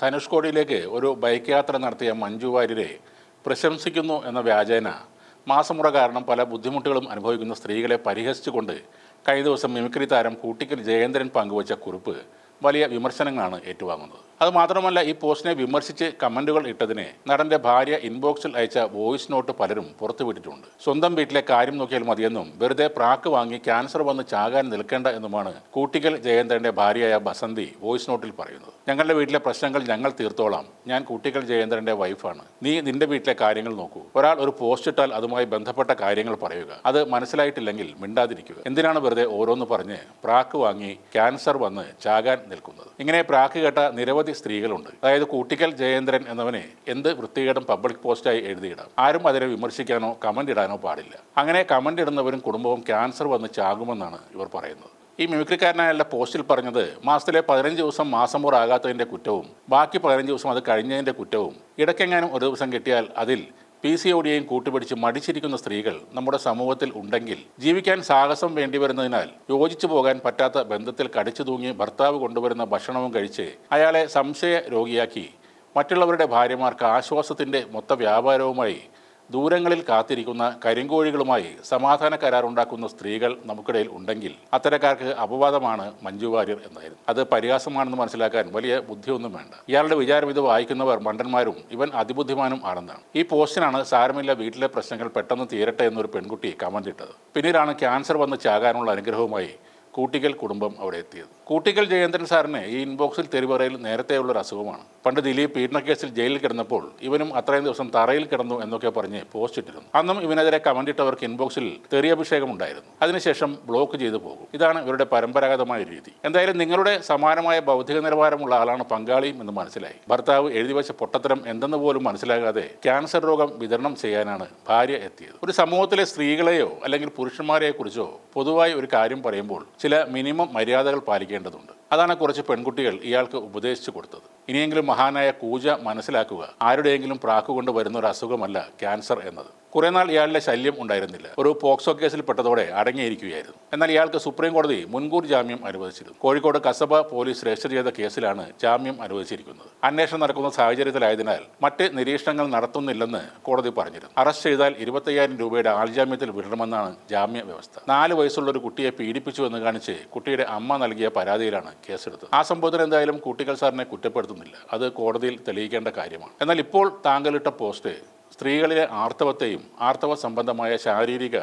ധനുഷ്കോടിയിലേക്ക് ഒരു ബൈക്ക് യാത്ര നടത്തിയ മഞ്ജു വാര്യരെ പ്രശംസിക്കുന്നു എന്ന വ്യാജേന മാസമുറ കാരണം പല ബുദ്ധിമുട്ടുകളും അനുഭവിക്കുന്ന സ്ത്രീകളെ പരിഹസിച്ചുകൊണ്ട് കഴിഞ്ഞ ദിവസം മിമിക്രി താരം കൂട്ടിക്കൽ ജയേന്ദ്രൻ പങ്കുവച്ച കുറിപ്പ് വലിയ വിമർശനങ്ങളാണ് ഏറ്റുവാങ്ങുന്നത്. അതുമാത്രമല്ല ഈ പോസ്റ്റിനെ വിമർശിച്ച് കമന്റുകൾ ഇട്ടതിനെ നടന്റെ ഭാര്യ ഇൻബോക്സിൽ അയച്ച വോയിസ് നോട്ട് പലരും പുറത്തുവിട്ടിട്ടുണ്ട്. സ്വന്തം വീട്ടിലെ കാര്യം നോക്കിയാൽ മതിയെന്നും വെറുതെ പ്രാക്ക് വാങ്ങി ക്യാൻസർ വന്ന് ചാകാൻ നിൽക്കേണ്ട എന്നുമാണ് കൂട്ടിക്കൽ ജയേന്ദ്രന്റെ ഭാര്യയായ ബസന്തി വോയിസ് നോട്ടിൽ പറയുന്നത്. ഞങ്ങളുടെ വീട്ടിലെ പ്രശ്നങ്ങൾ ഞങ്ങൾ തീർത്തോളാം. ഞാൻ കൂട്ടിക്കൽ ജയേന്ദ്രന്റെ വൈഫാണ്. നീ നിന്റെ വീട്ടിലെ കാര്യങ്ങൾ നോക്കൂ. ഒരാൾ ഒരു പോസ്റ്റ് ഇട്ടാൽ അതുമായി ബന്ധപ്പെട്ട കാര്യങ്ങൾ പറയുക. അത് മനസ്സിലായിട്ടില്ലെങ്കിൽ മിണ്ടാതിരിക്കുക. എന്തിനാണ് വെറുതെ ഓരോന്ന് പറഞ്ഞ് പ്രാക്ക് വാങ്ങി ക്യാൻസർ വന്ന് ചാകാൻ നിൽക്കുന്നത്. ഇങ്ങനെ പ്രാക്ക് കേട്ട നിരവധി സ്ത്രീകളുണ്ട്. അതായത് കൂട്ടിക്കൽ ജയേന്ദ്രൻ എന്നവനെ എന്ത് വൃത്തികേടും പബ്ലിക് പോസ്റ്റായി എഴുതിയിടാം. ആരും അതിനെ വിമർശിക്കാനോ കമന്റ് ഇടാനോ പാടില്ല. അങ്ങനെ കമന്റ് ഇടുന്നവരും കുടുംബവും ക്യാൻസർ വന്ന് ചാകുമെന്നാണ് ഇവർ പറയുന്നത്. ഈ മിമിക്രിക്കാരനായുള്ള പോസ്റ്റിൽ പറഞ്ഞത് മാസത്തിലെ പതിനഞ്ച് ദിവസം മാസം പോറാകാത്തതിന്റെ കുറ്റവും ബാക്കി പതിനഞ്ച് ദിവസം അത് കഴിഞ്ഞതിന്റെ കുറ്റവും ഇടയ്ക്കെങ്ങാനും ഒരു ദിവസം കിട്ടിയാൽ അതിൽ പി സി ഒടിയെയും കൂട്ടുപിടിച്ച് മടിച്ചിരിക്കുന്ന സ്ത്രീകൾ നമ്മുടെ സമൂഹത്തിൽ ഉണ്ടെങ്കിൽ ജീവിക്കാൻ സാഹസം വേണ്ടിവരുന്നതിനാൽ യോജിച്ചു പോകാൻ പറ്റാത്ത ബന്ധത്തിൽ കടിച്ചു തൂങ്ങി ഭർത്താവ് കൊണ്ടുവരുന്ന ഭക്ഷണവും കഴിച്ച് അയാളെ സംശയ രോഗിയാക്കി മറ്റുള്ളവരുടെ ഭാര്യമാർക്ക് ആശ്വാസത്തിന്റെ മൊത്ത വ്യാപാരവുമായി ദൂരങ്ങളിൽ കാത്തിരിക്കുന്ന കരിങ്കോഴികളുമായി സമാധാന കരാറുണ്ടാക്കുന്ന സ്ത്രീകൾ നമുക്കിടയിൽ ഉണ്ടെങ്കിൽ അത്തരക്കാർക്ക് അപവാദമാണ് മഞ്ജു വാര്യർ എന്നായിരുന്നു. അത് പരിഹാസമാണെന്ന് മനസ്സിലാക്കാൻ വലിയ ബുദ്ധിയൊന്നും വേണ്ട. ഇയാളുടെ വിചാരം ഇത് വായിക്കുന്നവർ മണ്ടന്മാരും ഇവൻ അതിബുദ്ധിമാനും ആണെന്നാണ്. ഈ പോസ്റ്റിനാണ് സാരമില്ല വീട്ടിലെ പ്രശ്നങ്ങൾ പെട്ടെന്ന് തീരട്ടെ എന്നൊരു പെൺകുട്ടി കമന്റ് ഇട്ടത്. പിന്നീടാണ് ക്യാൻസർ വന്ന് ചാകാനുള്ള അനുഗ്രഹവുമായി കൂട്ടിക്കൽ കുടുംബം അവിടെ എത്തിയത്. കൂട്ടിക്കൽ ജയേന്ദ്രൻ സാറിന് ഈ ഇൻബോക്സിൽ തെരുവറയിൽ നേരത്തെ ഒരു അസുഖമാണ്. പണ്ട് ദിലീപ് പീഡനക്കേസിൽ ജയിലിൽ കിടന്നപ്പോൾ ഇവനും അത്രയും ദിവസം തറയിൽ കിടന്നു എന്നൊക്കെ പറഞ്ഞ് പോസ്റ്റ് ഇട്ടിരുന്നു. അന്നും ഇവനെതിരെ കമന്റ് ഇട്ടവർക്ക് ഇൻബോക്സിൽ തെറിയഭിഷേകം ഉണ്ടായിരുന്നു. അതിനുശേഷം ബ്ലോക്ക് ചെയ്തു പോകും. ഇതാണ് ഇവരുടെ പരമ്പരാഗതമായ രീതി. എന്തായാലും നിങ്ങളുടെ സമാനമായ ബൗദ്ധിക നിലവാരമുള്ള ആളാണ് പങ്കാളിയും എന്ന് മനസ്സിലായി. ഭർത്താവ് എഴുതി വെച്ച പൊട്ടത്തരം എന്തെന്ന് പോലും മനസ്സിലാകാതെ ക്യാൻസർ രോഗം വിതരണം ചെയ്യാനാണ് ഭാര്യ എത്തിയത്. ഒരു സമൂഹത്തിലെ സ്ത്രീകളെയോ അല്ലെങ്കിൽ പുരുഷന്മാരെയോ കുറിച്ചോ പൊതുവായി ഒരു കാര്യം പറയുമ്പോൾ ചില മിനിമം മര്യാദകൾ പാലിക്കേണ്ടതുണ്ട് അതാണ് കുറച്ച് പെൺകുട്ടികൾ ഇയാൾക്ക് ഉപദേശിച്ചു കൊടുത്തത്. ഇനിയെങ്കിലും മഹാനായ കൂജ മനസ്സിലാക്കുക ആരുടെയെങ്കിലും പ്രാക്കുകൊണ്ട് വരുന്ന ഒരു അസുഖമല്ല ക്യാൻസർ എന്നത്. കുറെ നാൾ ഇയാളുടെ ശല്യം ഉണ്ടായിരുന്നില്ല. ഒരു പോക്സോ കേസിൽ പെട്ടതോടെ അടങ്ങിയിരിക്കുകയായിരുന്നു. എന്നാൽ ഇയാൾക്ക് സുപ്രീം കോടതി മുൻകൂർ ജാമ്യം അനുവദിച്ചിരുന്നു. കോഴിക്കോട് കസബ പോലീസ് രജിസ്റ്റർ ചെയ്ത കേസിലാണ് ജാമ്യം അനുവദിച്ചിരിക്കുന്നത്. അന്വേഷണം നടക്കുന്ന സാഹചര്യത്തിലായതിനാൽ മറ്റ് നിരീക്ഷണങ്ങൾ നടത്തുന്നില്ലെന്ന് കോടതി പറഞ്ഞിരുന്നു. അറസ്റ്റ് ചെയ്താൽ ഇരുപത്തയ്യായിരം രൂപയുടെ ആൾജാമ്യത്തിൽ വിടണമെന്നാണ് ജാമ്യ വ്യവസ്ഥ. നാല് വയസ്സുള്ള ഒരു കുട്ടിയെ പീഡിപ്പിച്ചു എന്ന് കാണിച്ച് കുട്ടിയുടെ അമ്മ നൽകിയ പരാതിയിലാണ് കേസെടുത്തത്. ആ സംഭവത്തിന് എന്തായാലും കുട്ടികൾ സാറിനെ കുറ്റപ്പെടുത്തുന്നില്ല. അത് കോടതിയിൽ തെളിയിക്കേണ്ട കാര്യമാണ്. എന്നാൽ ഇപ്പോൾ താങ്കളിട്ട പോസ്റ്റ് സ്ത്രീകളിലെ ആർത്തവത്തെയും ആർത്തവ സംബന്ധമായ ശാരീരിക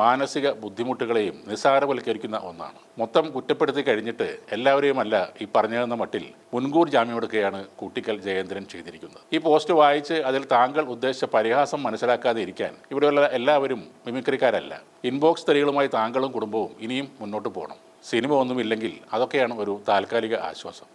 മാനസിക ബുദ്ധിമുട്ടുകളെയും നിസ്സാരവൽക്കരിക്കുന്ന ഒന്നാണ്. മൊത്തം കുറ്റപ്പെടുത്തി കഴിഞ്ഞിട്ട് എല്ലാവരെയുമല്ല ഈ പറഞ്ഞതെന്ന മട്ടിൽ മുൻകൂർ ജാമ്യം എടുക്കുകയാണ് കൂട്ടിക്കൽ ജയേന്ദ്രൻ ചെയ്തിരിക്കുന്നത്. ഈ പോസ്റ്റ് വായിച്ച് അതിൽ താങ്കൾ ഉദ്ദേശിച്ച പരിഹാസം മനസ്സിലാക്കാതെ ഇരിക്കാൻ ഇവിടെയുള്ള എല്ലാവരും മിമിക്രിക്കാരല്ല. ഇൻബോക്സ് സ്ത്രീകളുമായി താങ്കളും കുടുംബവും ഇനിയും മുന്നോട്ട് പോകണം. സിനിമ ഒന്നുമില്ലെങ്കിൽ അതൊക്കെയാണ് ഒരു താൽക്കാലിക ആശ്വാസം.